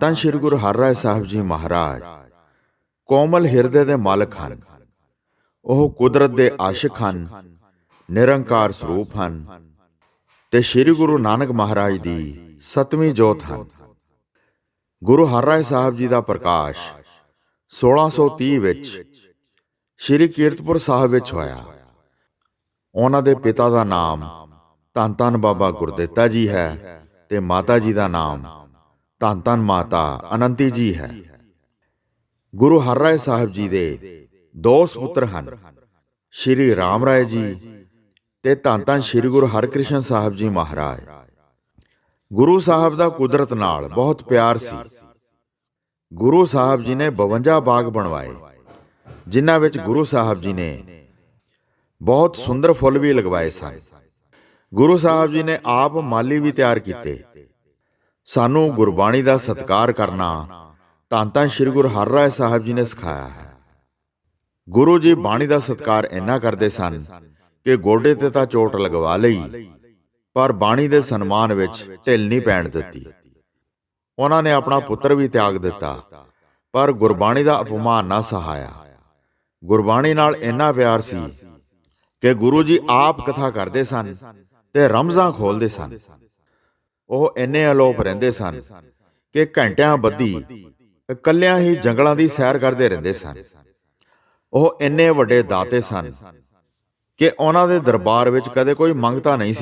ਤਾਂ ਸ੍ਰੀ ਗੁਰੂ ਹਰਿਰਾਏ ਸਾਹਿਬ ਜੀ ਮਹਾਰਾਜ ਕੋਮਲ ਹਿਰਦੇ ਦੇ ਮਾਲਕ ਹਨ। ਉਹ ਕੁਦਰਤ ਦੇ ਆਸ਼ਿਕ ਹਨ, ਨਿਰੰਕਾਰ ਸਰੂਪ ਹਨ ਤੇ ਸ੍ਰੀ ਗੁਰੂ ਨਾਨਕ ਮਹਾਰਾਜ ਦੀ ਸਤਵੀਂ ਜੋਤ ਹਨ। ਗੁਰੂ ਹਰਰਾਏ ਸਾਹਿਬ ਜੀ ਦਾ ਪ੍ਰਕਾਸ਼ 1630 ਵਿੱਚ ਸ੍ਰੀ ਕੀਰਤਪੁਰ ਸਾਹਿਬ ਵਿੱਚ ਹੋਇਆ। ਉਹਨਾਂ ਦੇ ਪਿਤਾ ਦਾ ਨਾਮ ਧੰਨ ਧੰਨ ਬਾਬਾ ਗੁਰਦਿੱਤਾ ਜੀ ਹੈ ਤੇ ਮਾਤਾ ਜੀ ਦਾ ਨਾਮ ਧੰਨ ਧੰਨ ਮਾਤਾ, ਅਨੰਤੀ ਜੀ ਹੈ। ਗੁਰੂ ਹਰਿਰਾਏ ਸਾਹਿਬ ਜੀ ਦੇ ਦੋ ਸੁਪੁੱਤਰ ਹਨ, ਸ਼੍ਰੀ ਰਾਮ ਰਾਏ ਜੀ ਤੇ ਧੰਨ ਧੰਨ ਸ਼੍ਰੀ ਗੁਰੂ ਹਰਕ੍ਰਿਸ਼ਨ ਸਾਹਿਬ ਜੀ ਮਹਾਰਾਜ। ਗੁਰੂ ਸਾਹਿਬ ਦਾ ਕੁਦਰਤ ਨਾਲ ਬਹੁਤ ਪਿਆਰ ਸੀ। ਗੁਰੂ ਸਾਹਿਬ ਜੀ ਨੇ 52 ਬਾਗ ਬਣਵਾਏ, ਜਿਨ੍ਹਾਂ ਵਿੱਚ ਗੁਰੂ ਸਾਹਿਬ ਜੀ ਨੇ ਬਹੁਤ ਸੁੰਦਰ ਫੁੱਲ ਵੀ ਲਗਵਾਏ ਸਨ। ਗੁਰੂ ਸਾਹਿਬ ਜੀ ਨੇ ਆਪ ਮਾਲੀ ਵੀ ਤਿਆਰ ਕੀਤੇ। ਸਾਨੂੰ ਗੁਰਬਾਣੀ ਦਾ ਸਤਿਕਾਰ ਕਰਨਾ ਧੰਨ ਧੰਨ ਸ੍ਰੀ ਗੁਰੂ ਹਰਿਰਾਏ ਸਾਹਿਬ ਜੀ ਨੇ ਸਿਖਾਇਆ ਹੈ। ਗੁਰੂ ਜੀ ਬਾਣੀ ਦਾ ਸਤਿਕਾਰ ਇੰਨਾ ਕਰਦੇ ਸਨ ਕਿ ਗੋਡੇ ਤੇ ਤਾਂ ਚੋਟ ਲਗਵਾ ਲਈ, ਪਰ ਬਾਣੀ ਦੇ ਸਨਮਾਨ ਵਿੱਚ ਢਿੱਲ ਨਹੀਂ ਪੈਣ ਦਿੱਤੀ। ਉਹਨਾਂ ਨੇ ਆਪਣਾ ਪੁੱਤਰ ਵੀ ਤਿਆਗ ਦਿੱਤਾ, ਪਰ ਗੁਰਬਾਣੀ ਦਾ ਅਪਮਾਨ ਨਾ ਸਹਾਇਆ। ਗੁਰਬਾਣੀ ਨਾਲ ਇੰਨਾ ਪਿਆਰ ਸੀ ਕਿ ਗੁਰੂ ਜੀ ਆਪ ਕਥਾ ਕਰਦੇ ਸਨ ਤੇ ਰਮਜ਼ਾਂ ਖੋਲਦੇ ਸਨ। ਉਹ ਇੰਨੇ ਅਲੋਪ ਰਹਿੰਦੇ ਸਨ ਕਿ ਘੰਟਿਆਂ ਬੱਧੀ ਇਕੱਲਿਆਂ ਹੀ ਜੰਗਲਾਂ ਦੀ ਸੈਰ ਕਰਦੇ ਰਹਿੰਦੇ ਸਨ। ਉਹ ਇੰਨੇ ਵੱਡੇ ਦਾਤੇ ਸਨ ਕਿ ਉਹਨਾਂ ਦੇ ਦਰਬਾਰ ਵਿੱਚ ਕਦੇ ਕੋਈ ਮੰਗਤਾ ਨਹੀਂ ਸੀ